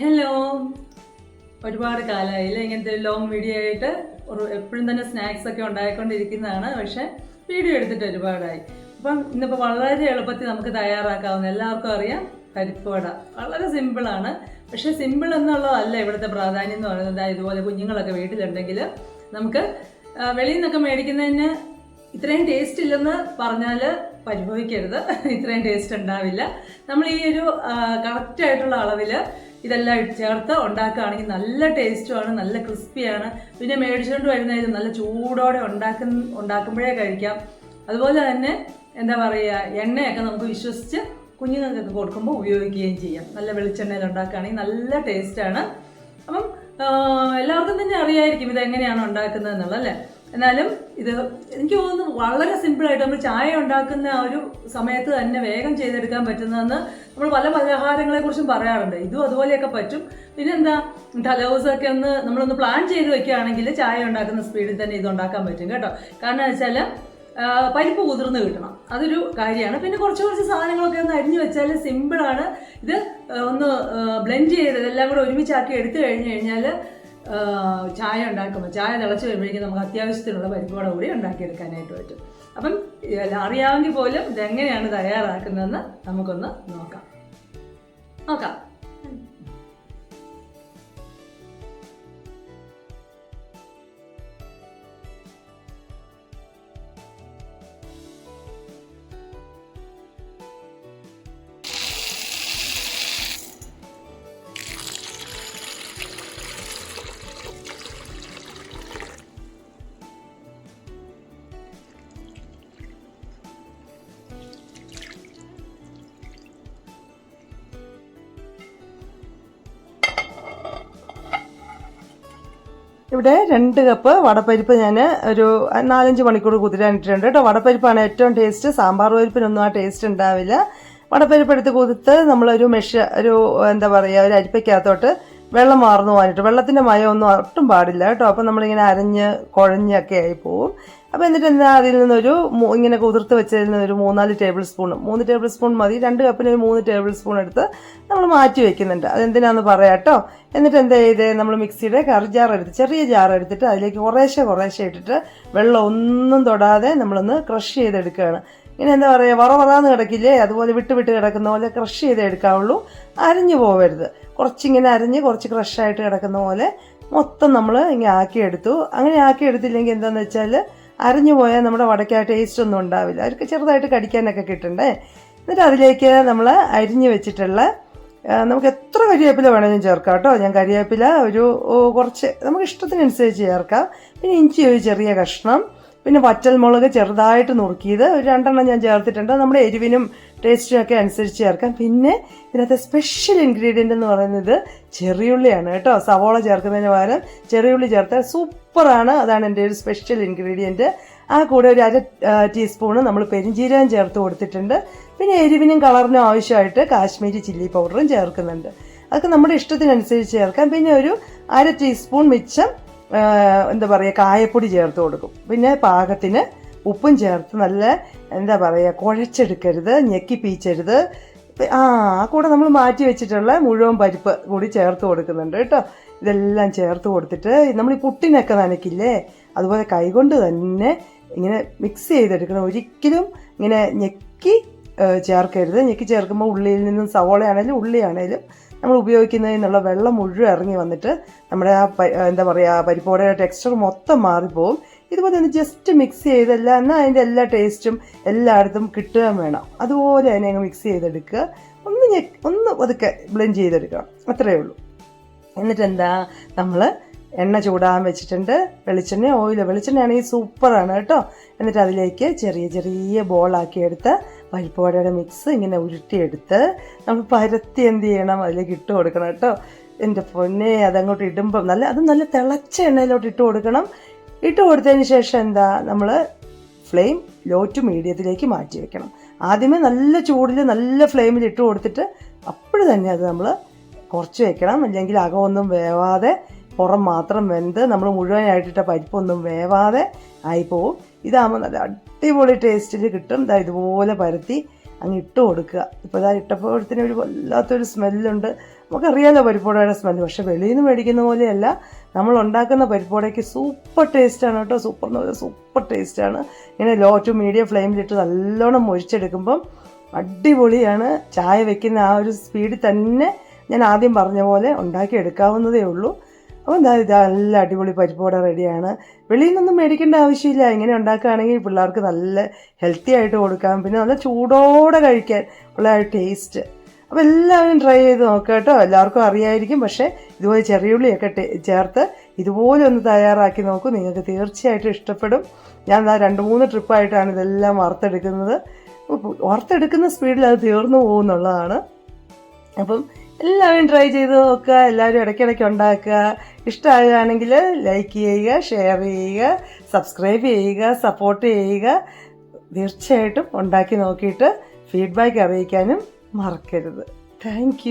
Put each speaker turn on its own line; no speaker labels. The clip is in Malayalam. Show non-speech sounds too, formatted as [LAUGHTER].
ഹലോ ഒരുപാട് കാലമായില്ല ഇങ്ങനത്തെ ലോങ് വീഡിയോ ആയിട്ട് ഒരു എപ്പോഴും തന്നെ സ്നാക്സ് ഒക്കെ ഉണ്ടായിക്കൊണ്ടിരിക്കുന്നതാണ്. പക്ഷെ വീഡിയോ എടുത്തിട്ട് ഒരുപാടായി. അപ്പം ഇന്നിപ്പോൾ വളരെ എളുപ്പത്തിൽ നമുക്ക് തയ്യാറാക്കാവുന്ന എല്ലാവർക്കും അറിയാം പരിപ്പ് വട വളരെ സിമ്പിളാണ് പക്ഷേ സിമ്പിൾ എന്നുള്ളതല്ല ഇവിടുത്തെ പ്രാധാന്യം എന്ന് പറയുന്നത്. ഇതുപോലെ കുഞ്ഞുങ്ങളൊക്കെ വീട്ടിലുണ്ടെങ്കിൽ നമുക്ക് വെളിയിൽ നിന്നൊക്കെ മേടിക്കുന്നതിന് ഇത്രയും ടേസ്റ്റ് ഇല്ലെന്ന് പറഞ്ഞാൽ പരിഭവിക്കരുത്. [LAUGHS] ഇത്രയും ടേസ്റ്റ് ഉണ്ടാവില്ല. നമ്മൾ ഈ ഒരു കറക്റ്റായിട്ടുള്ള അളവിൽ ഇതെല്ലാം ചേർത്ത് ഉണ്ടാക്കുകയാണെങ്കിൽ നല്ല ടേസ്റ്റുമാണ് നല്ല ക്രിസ്പിയാണ്. പിന്നെ മേടിച്ചുകൊണ്ട് വരുന്നതിൽ നല്ല ചൂടോടെ ഉണ്ടാക്കുന്ന ഉണ്ടാക്കുമ്പോഴേ കഴിക്കാം. അതുപോലെ തന്നെ എന്താ പറയുക എണ്ണയൊക്കെ നമുക്ക് വിശ്വസിച്ച് കുഞ്ഞുങ്ങൾക്കൊക്കെ കൊടുക്കുമ്പോൾ ഉപയോഗിക്കുകയും ചെയ്യാം. നല്ല വെളിച്ചെണ്ണയിൽ ഉണ്ടാക്കുകയാണെങ്കിൽ നല്ല ടേസ്റ്റാണ്. അപ്പം എല്ലാവർക്കും തന്നെ അറിയായിരിക്കും ഇത് എങ്ങനെയാണ് ഉണ്ടാക്കുന്നത് എന്നുള്ളത് അല്ലേ? എന്നാലും ഇത് എനിക്ക് തോന്നുന്നു വളരെ സിമ്പിളായിട്ട് നമ്മൾ ചായ ഉണ്ടാക്കുന്ന ആ ഒരു സമയത്ത് തന്നെ വേഗം ചെയ്തെടുക്കാൻ പറ്റുന്നതെന്ന് നമ്മൾ പല പലഹാരങ്ങളെ കുറിച്ചും പറയാറുണ്ട്. ഇതും അതുപോലെയൊക്കെ പറ്റും. പിന്നെന്താ തലേദിവസമൊക്കെ ഒന്ന് നമ്മളൊന്ന് പ്ലാൻ ചെയ്ത് വെക്കുകയാണെങ്കിൽ ചായ ഉണ്ടാക്കുന്ന സ്പീഡിൽ തന്നെ ഇത് ഉണ്ടാക്കാൻ പറ്റും കേട്ടോ. കാരണം വെച്ചാൽ പരിപ്പ് കുതിർന്ന് കിട്ടണം. അതൊരു കാര്യമാണ്. പിന്നെ കുറച്ച് കുറച്ച് സാധനങ്ങളൊക്കെ ഒന്ന് അരിഞ്ഞു വെച്ചാൽ സിമ്പിളാണ് ഇത് ഒന്ന് ബ്ലെൻഡ് ചെയ്ത് ഇതെല്ലാം കൂടെ ഒരുമിച്ചാക്കി എടുത്തു കഴിഞ്ഞു കഴിഞ്ഞാൽ ചായ ഉണ്ടാക്കുമ്പോൾ ചായ തിളച്ച് വരുമ്പോഴേക്കും നമുക്ക് അത്യാവശ്യത്തിനുള്ള പരിപ്പോടെ കൂടി ഉണ്ടാക്കിയെടുക്കാനായിട്ട് പറ്റും. അപ്പം അറിയാമെങ്കിൽ പോലും ഇതെങ്ങനെയാണ് തയ്യാറാക്കുന്നതെന്ന് നമുക്കൊന്ന് നോക്കാം. നോക്കാം.
ഇവിടെ രണ്ട് കപ്പ് വടപ്പരിപ്പ് ഞാൻ ഒരു നാലഞ്ച് മണിക്കൂർ കുതിരാനിട്ടിട്ടുണ്ട് കേട്ടോ. വടപ്പരിപ്പാണ് ഏറ്റവും ടേസ്റ്റ് സാമ്പാർ പരിപ്പിനൊന്നും ആ ടേസ്റ്റ് ഉണ്ടാവില്ല. വടപ്പരിപ്പ് എടുത്ത് കുതിർത്ത് നമ്മളൊരു മെഷ ഒരു എന്താ പറയുക ഒരു അരിപ്പയ്ക്കകത്തോട്ട് വെള്ളം മാറുന്നു പോകാനിട്ട് വെള്ളത്തിന്റെ ഒന്നും ഒട്ടും പാടില്ല കേട്ടോ. അപ്പം നമ്മളിങ്ങനെ അരഞ്ഞ് കുഴഞ്ഞൊക്കെ ആയി പോവും. അപ്പോൾ എന്നിട്ട് എന്താ അതിൽ നിന്നൊരു ഇങ്ങനെ കുതിർത്ത് വെച്ചതിൽ നിന്ന് ഒരു മൂന്നാൽ ടേബിൾ സ്പൂൺ മൂന്ന് ടേബിൾ സ്പൂൺ മതി. രണ്ട് കപ്പിന് ഒരു മൂന്ന് ടേബിൾ സ്പൂൺ എടുത്ത് നമ്മൾ മാറ്റി വെക്കുന്നുണ്ട്. അതെന്തിനാന്ന് പറയാട്ടോ എന്നിട്ട് എന്താ ചെയ്തേ? നമ്മൾ മിക്സിയുടെ കറി ജാർ എടുത്ത് ചെറിയ ജാർ എടുത്തിട്ട് അതിലേക്ക് കുറേശ്ശെ കുറേശ്ശെ ഇട്ടിട്ട് വെള്ളം ഒന്നും തൊടാതെ നമ്മളൊന്ന് ക്രഷ് ചെയ്തെടുക്കുകയാണ്. ഇനി എന്താ പറയുക വറ വറാന്ന് കിടക്കില്ലേ? അതുപോലെ വിട്ട് വിട്ട് കിടക്കുന്ന പോലെ ക്രഷ് ചെയ്തേ എടുക്കാവുള്ളൂ. അരിഞ്ഞു പോവരുത്. കുറച്ചിങ്ങനെ അരിഞ്ഞ് കുറച്ച് ക്രഷായിട്ട് കിടക്കുന്ന പോലെ മൊത്തം നമ്മൾ ഇങ്ങനെ ആക്കിയെടുത്തു. അങ്ങനെ ആക്കിയെടുത്തില്ലെങ്കിൽ എന്താണെന്ന് വെച്ചാൽ അരിഞ്ഞു പോയാൽ നമ്മുടെ വടക്കാ ടേസ്റ്റ് ഒന്നും ഉണ്ടാവില്ല. അവർക്ക് ചെറുതായിട്ട് കടിക്കാനൊക്കെ കിട്ടണ്ടേ? എന്നിട്ട് അതിലേക്ക് നമ്മൾ അരിഞ്ഞു വെച്ചിട്ടുള്ള നമുക്ക് എത്ര കരിവേപ്പില വേണമെങ്കിലും ചേർക്കാം കേട്ടോ. ഞാൻ കരിവേപ്പില ഒരു കുറച്ച് നമുക്ക് ഇഷ്ടത്തിനനുസരിച്ച് ചേർക്കാം. പിന്നെ ഇഞ്ചി ഒരു ചെറിയ കഷ്ണം. പിന്നെ വറ്റൽമുളക് ചെറുതായിട്ട് നുറുക്കിയത് രണ്ടെണ്ണം ഞാൻ ചേർത്തിട്ടുണ്ട്. നമ്മുടെ എരിവിനും ടേസ്റ്റിനും ഒക്കെ അനുസരിച്ച് ചേർക്കാം. പിന്നെ ഇതിനകത്ത് സ്പെഷ്യൽ ഇൻഗ്രീഡിയന്റ് എന്ന് പറയുന്നത് ചെറിയുള്ളിയാണ് കേട്ടോ. സവോള ചേർക്കുന്നതിന് പകരം ചെറിയുള്ളി ചേർത്താൽ സൂപ്പറാണ്. അതാണ് എന്റെ ഒരു സ്പെഷ്യൽ ഇൻഗ്രീഡിയന്റ് ആ കൂടെ ഒരു അര ടീസ്പൂണ് നമ്മൾ പെരിഞ്ജീരകം ചേർത്ത് കൊടുത്തിട്ടുണ്ട്. പിന്നെ എരിവിനും കളറിനും ആവശ്യമായിട്ട് കാശ്മീരി ചില്ലി പൗഡറും ചേർക്കുന്നുണ്ട്. അതൊക്കെ നമ്മുടെ ഇഷ്ടത്തിനനുസരിച്ച് ചേർക്കാം. പിന്നെ ഒരു അര ടീസ്പൂൺ മിച്ചം എന്താ പറയുക കായപ്പൊടി ചേർത്ത് കൊടുക്കും. പിന്നെ പാകത്തിന് ഉപ്പും ചേർത്ത് നല്ല എന്താ പറയുക കുഴച്ചെടുക്കരുത് ഞെക്കി പീച്ചരുത്. ആ ആ കൂടെ നമ്മൾ മാറ്റി വെച്ചിട്ടുള്ള മുഴുവൻ പരിപ്പ് കൂടി ചേർത്ത് കൊടുക്കുന്നുണ്ട് കേട്ടോ. ഇതെല്ലാം ചേർത്ത് കൊടുത്തിട്ട് നമ്മൾ ഈ പുട്ടിനൊക്കെ നനയ്ക്കില്ലേ? അതുപോലെ കൈകൊണ്ട് തന്നെ ഇങ്ങനെ മിക്സ് ചെയ്തെടുക്കണം. ഒരിക്കലും ഇങ്ങനെ ഞെക്കി ചേർക്കരുത്. ഞെക്കി ചേർക്കുമ്പോൾ ഉള്ളിയിൽ നിന്നും സവോളയാണേലും ഉള്ളിയാണേലും നമ്മൾ ഉപയോഗിക്കുന്നതിൽ നിന്നുള്ള വെള്ളം മുഴുവൻ ഇറങ്ങി വന്നിട്ട് നമ്മുടെ ആ എന്താ പറയുക പരിപ്പോടെ ടെക്സ്ചർ മൊത്തം മാറിപ്പോവും. ഇതുപോലെ ഒന്ന് ജസ്റ്റ് മിക്സ് ചെയ്തല്ല എന്നാൽ അതിന്റെ എല്ലാ ടേസ്റ്റും എല്ലായിടത്തും കിട്ടുകയും വേണം. അതുപോലെ അതിനെ അങ്ങ് മിക്സ് ചെയ്തെടുക്കുക. ഒന്ന് ഞെ ഒന്ന് ഒതുക്കെ ബ്ലെൻഡ് ചെയ്തെടുക്കണം. അത്രയേ ഉള്ളൂ. എന്നിട്ട് എന്താ നമ്മൾ എണ്ണ ചൂടാൻ വെച്ചിട്ടുണ്ട്. വെളിച്ചെണ്ണ ഓയിൽ വെളിച്ചെണ്ണയാണെങ്കിൽ സൂപ്പറാണ് കേട്ടോ. എന്നിട്ട് അതിലേക്ക് ചെറിയ ചെറിയ ബോളാക്കി എടുത്ത് പരിപ്പ് വടയുടെ മിക്സ് ഇങ്ങനെ ഉരുട്ടിയെടുത്ത് നമ്മൾ പരത്തി എന്ത് ചെയ്യണം? അതിലേക്ക് ഇട്ട് കൊടുക്കണം കേട്ടോ. എന്റെ പൊന്നെ അതങ്ങോട്ട് ഇടുമ്പം നല്ല അത് നല്ല തിളച്ച എണ്ണയിലോട്ട് ഇട്ട് കൊടുക്കണം. ഇട്ട് കൊടുത്തതിന് ശേഷം എന്താ? നമ്മൾ ഫ്ലെയിം ലോ ടു മീഡിയത്തിലേക്ക് മാറ്റി വെക്കണം. ആദ്യമേ നല്ല ചൂടിൽ നല്ല ഫ്ലെയിമിൽ ഇട്ട് കൊടുത്തിട്ട് അപ്പോൾ തന്നെ അത് നമ്മൾ കുറച്ച് വെക്കണം. അല്ലെങ്കിൽ അകമൊന്നും വേവാതെ പുറം മാത്രം വെന്ത് നമ്മൾ മുഴുവനായിട്ടിട്ട പരിപ്പൊന്നും വേവാതെ ആയിപ്പോവും ഇതാകുമ്പോൾ നല്ല അടിപൊളി ടേസ്റ്റിൽ കിട്ടും. ഇതാ ഇതുപോലെ പരത്തി അങ്ങ് ഇട്ട് കൊടുക്കുക. ഇപ്പോൾ ഇതാ ഇട്ടപ്പോഴത്തിന് ഒരു വല്ലാത്തൊരു സ്മെല്ലുണ്ട് നമുക്കറിയാലോ പരിപ്പോടയുടെ സ്മെല്ല് പക്ഷേ വെളിയിൽ നിന്ന് മേടിക്കുന്ന പോലെയല്ല. നമ്മൾ ഉണ്ടാക്കുന്ന പരിപ്പോടയ്ക്ക് സൂപ്പർ ടേസ്റ്റാണ് കേട്ടോ. സൂപ്പർ എന്ന് പറയുന്നത് സൂപ്പർ ടേസ്റ്റാണ് ഇങ്ങനെ ലോ ടു മീഡിയം ഫ്ലെയിമിലിട്ട് നല്ലോണം മൊരിച്ചെടുക്കുമ്പം അടിപൊളിയാണ്. ചായ വെക്കുന്ന ആ ഒരു സ്പീഡിൽ തന്നെ ഞാൻ ആദ്യം പറഞ്ഞ പോലെ ഉണ്ടാക്കി എടുക്കാവുന്നതേ ഉള്ളൂ. അപ്പോൾ എന്താ ഇത് നല്ല അടിപൊളി പരിപ്പോട റെഡിയാണ്. വെളിയിൽ നിന്നൊന്നും മേടിക്കേണ്ട ആവശ്യമില്ല. ഇങ്ങനെ ഉണ്ടാക്കുകയാണെങ്കിൽ പിള്ളേർക്ക് നല്ല ഹെൽത്തി ആയിട്ട് കൊടുക്കാം. പിന്നെ നല്ല ചൂടോടെ കഴിക്കാൻ ഉള്ള ടേസ്റ്റ് അപ്പോൾ എല്ലാവരും ട്രൈ ചെയ്ത് നോക്കുക കേട്ടോ. എല്ലാവർക്കും അറിയായിരിക്കും. പക്ഷേ ഇതുപോലെ ചെറിയുള്ളിയൊക്കെ ചേർത്ത് ഇതുപോലെ ഒന്ന് തയ്യാറാക്കി നോക്കൂ. നിങ്ങൾക്ക് തീർച്ചയായിട്ടും ഇഷ്ടപ്പെടും. ഞാൻ രണ്ട് മൂന്ന് ട്രിപ്പായിട്ടാണ് ഇതെല്ലാം വറുത്തെടുക്കുന്നത്. വറുത്തെടുക്കുന്ന സ്പീഡിൽ അത് തീർന്നു പോകുന്നുള്ളതാണ്. അപ്പം എല്ലാവരും ട്രൈ ചെയ്ത് നോക്കുക എല്ലാവരും ഇടയ്ക്കിടയ്ക്ക് ഉണ്ടാക്കുക. ഇഷ്ടമാകുകയാണെങ്കിൽ ലൈക്ക് ചെയ്യുക ഷെയർ ചെയ്യുക സബ്സ്ക്രൈബ് ചെയ്യുക സപ്പോർട്ട് ചെയ്യുക. തീർച്ചയായിട്ടും ഉണ്ടാക്കി നോക്കിയിട്ട് ഫീഡ്ബാക്ക് അറിയിക്കാനും മറക്കരുത്. താങ്ക്